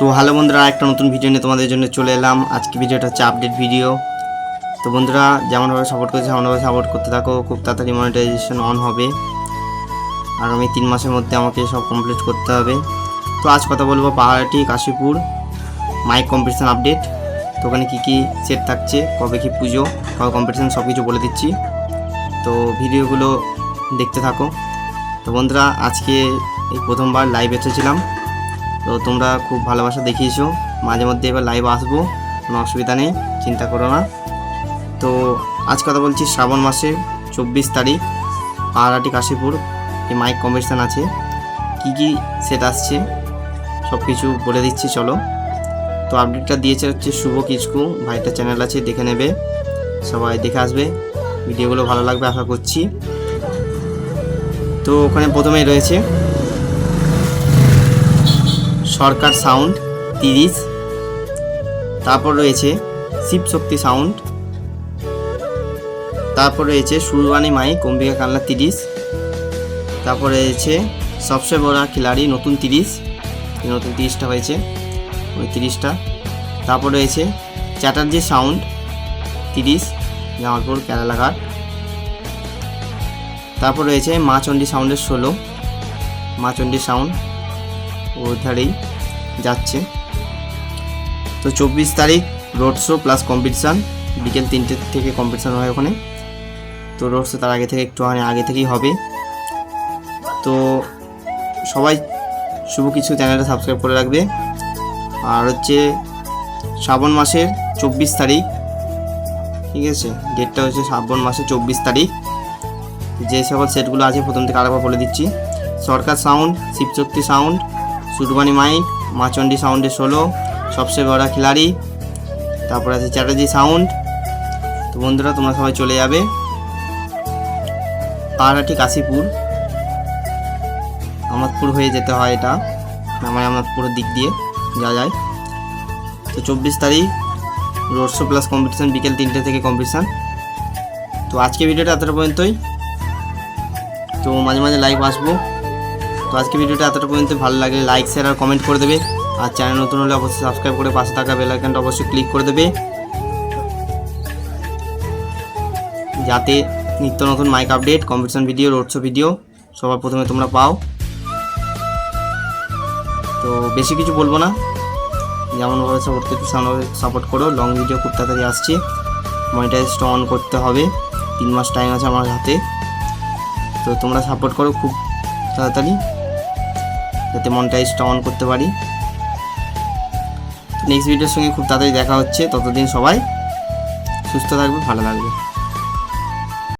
তো হ্যালো বন্ধুরা একটা নতুন ভিডিও নিয়ে তোমাদের জন্য চলে এলাম। আজকে ভিডিওটা হচ্ছে আপডেট ভিডিও তো বন্ধুরা, যেমনভাবে সাপোর্ট করছে, সেমনভাবে সাপোর্ট করতে থাকো। খুব তাড়াতাড়ি মনিটাইজেশন অন হবে। আগামী তিন মাসের মধ্যে আমাকে সব কমপ্লিট করতে হবে। তো আজ কথা বলব পাহাড়াটি, কাশীপুর মাইক কম্পিটিশান আপডেট তো ওখানে কী কী সেট থাকছে, কবে কী পুজো, কবে কম্পিটিশান সব কিছু বলে দিচ্ছি। তো ভিডিওগুলো দেখতে থাকো। তো বন্ধুরা, আজকে এই প্রথমবার লাইভ এসেছিলাম। তো তোমরা খুব ভালোবাসা দেখিয়েছো। মাঝে মধ্যে এবার লাইভ আসব, কোনো অসুবিধা নেই, চিন্তা করো না। তো আজ কথা বলছি শ্রাবণ মাসের চব্বিশ তারিখ, পাহাড়াটি কাশীপুর এই মাইক কম্পিটিশান আছে। কি কি সেট আসছে সব কিছু বলে দিচ্ছি, চলো। তো আপডেটটা দিয়েছে হচ্ছে শুভ কিচকু ভাইটা চ্যানেল আছে, দেখে নেবে। সবাই দেখে আসবে ভিডিওগুলো ভালো লাগবে, আশা করছি। তো ওখানে প্রথমেই রয়েছে সরকার সাউন্ড, তিরিশ। তারপর রয়েছে শিবশক্তি সাউন্ড। তারপর রয়েছে সুরবানি মাইক, অম্বিকা কান্না তিরিশ। তারপর রয়েছে সবচেয়ে বড় খিলাড়ি, নতুন তিরিশ। নতুন তিরিশটা হয়েছে, ওই তিরিশটা। তারপর রয়েছে চ্যাটার্জি সাউন্ড, তিরিশ, জামালপুর কেরালাঘাট তারপর রয়েছে মা সাউন্ডের ষোলো। মা সাউন্ড ওর ধারেই যাচ্ছে। তো চব্বিশ তারিখ রোড শো প্লাস কম্পিটিশান বিকেল তিনটে থেকে কম্পিটিশান হয় ওখানে। তো রোড শো তার আগে থেকে একটু আগে থেকেই হবে। তো সবাই শুভ কিছু চ্যানেলটা সাবস্ক্রাইব করে রাখবে। আর হচ্ছে শ্রাবণ মাসের চব্বিশ তারিখ, ঠিক আছে? ডেটটা হচ্ছে শ্রাবণ মাসের চব্বিশ তারিখ। যে সকল সেটগুলো আছে, প্রথম থেকে আরেকবার বলে দিচ্ছি। Sarkar sound Shivshakti sound Surbani mike Machandi সাউন্ডের ষোলো সবচেয়ে বড় খিলাড়ি। তারপর আছে চ্যাটার্জি সাউন্ড। তো বন্ধুরা, তোমরা সবাই চলে যাবে। পাহাড়াটি কাশীপুর আমাদপুর হয়ে যেতে হয় এটা। আমার আমাদপুরের দিক দিয়ে যা যায়। তো চব্বিশ তারিখ রোড শো প্লাস কম্পিটিশান বিকেল তিনটে থেকে কম্পিটিশান তো আজকে ভিডিওটা এতটা পর্যন্তই। তো মাঝে মাঝে লাইভ আসব। আজকে ভিডিওটা এতটা পর্যন্ত। ভালো লাগলে লাইক শেয়ার আর কমেন্ট করে দেবে। আর চ্যানেল নতুন হলে অবশ্যই সাবস্ক্রাইব করে পাশে থাকা বেল অবশ্যই ক্লিক করে দেবে। যাতে নিত্য নতুন mike update competition video road show video সবার প্রথমে তোমরা পাও। তো বেশি কিছু বলব না। যেমনভাবে সাপোর্ট করতে সাপোর্ট করো। লং ভিডিও খুব তাড়াতাড়ি আসছে। মনিটাইজটা অন করতে হবে। তিন মাস টাইম আছে আমার হাতে। তো তোমরা সাপোর্ট করো খুব তাড়াতাড়ি। যাতে মনিটাইজটা অন করতে পারি। নেক্সট ভিডিওর সঙ্গে খুব তাড়াতাড়ি দেখা হচ্ছে। ততদিন সবাই সুস্থ থাকবে, ভালো লাগবে